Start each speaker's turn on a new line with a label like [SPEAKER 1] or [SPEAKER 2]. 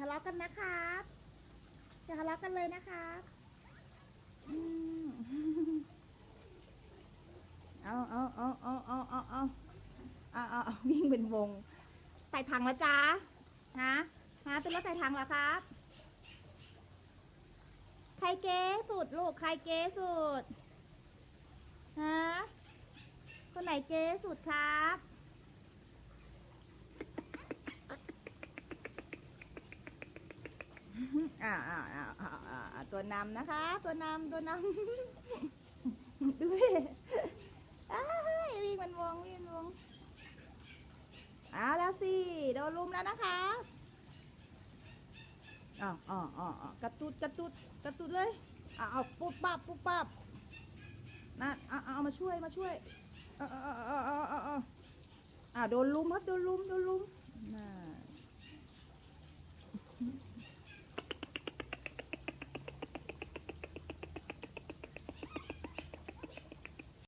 [SPEAKER 1] ทะเลาะกันนะครับอย่าทะเลาะกันเลยนะครับอืมเอาเอาเอาเอาเอาเอาเอาเอาเอาเอาวิ่งเป็นวง ใส่ถังแล้วจ้าฮะฮะเป็นรถใส่ถังเหรอครับ ใครเก๋สุดลูก ใครเก๋สุด ฮะ คนไหนเก๋สุดครับ อ่าอ่าอ่าอ่าอ่าตัวนำนะคะ ตัวนำตัวนำด้วยอ้ายวิ่งมันวงวิ่งมันวงเอาแล้วสิโดนลุมแล้วนะคะอ๋ออ๋ออ๋อกระตุดกระตุดกระตุดเลยเอาเอาปุ๊บปับปุ๊บปับนั่นเอาเอาเอามาช่วยมาช่วยเอาเอาเอาเอาเอาเอาเอาอ่าโดนลุมครับโดนลุมโดนลุมนั่น